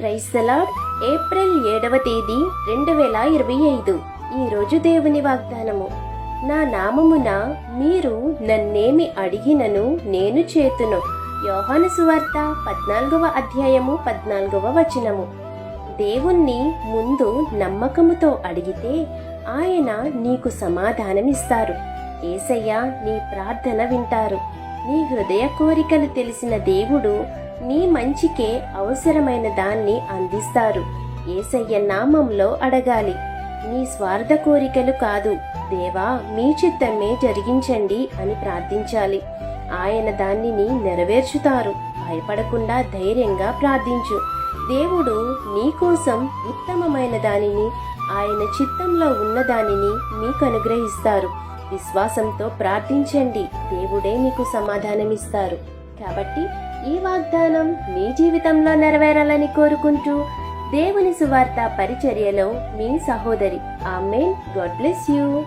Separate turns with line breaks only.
క్రైస్తలాడ్ April ఏడవ తేదీ రెండు వేల ఇరవై ఐదు. ఈరోజు దేవుని వాగ్దానము. నా నామమున మీరు నన్నేమి అడిగినను నేను చేతును. యోహాను సువార్త పద్నాలుగవ అధ్యాయము పద్నాలుగవ వచనము. దేవుణ్ణి ముందు నమ్మకముతో అడిగితే ఆయన నీకు సమాధానమిస్తారు. ఏసయ్య నీ ప్రార్థన వింటారు. నీ హృదయ కోరికలు తెలిసిన దేవుడు నీ మంచికే అవసరమైన దాన్ని అందిస్తారు. ఏసయ్య నామంలో అడగాలి నీ స్వార్థ కోరికలు కాదు దేవా మీ చిత్తమే జరిగించండి అని ప్రార్థించాలి. ఆయన దానిని నెరవేర్చుతారు. భయపడకుండా ధైర్యంగా ప్రార్థించు. దేవుడు నీకోసం ఉత్తమమైన దానిని ఆయన చిత్తంలో ఉన్న దానిని మీకు అనుగ్రహిస్తారు. విశ్వాసంతో ప్రార్థించండి. దేవుడే మీకు సమాధానమిస్తారు. కాబట్టి ఈ వాగ్దానం మీ జీవితంలో నెరవేరాలని కోరుకుంటూ దేవుని సువార్త పరిచర్యలో మీ సహోదరి. ఆమెన్. God bless you.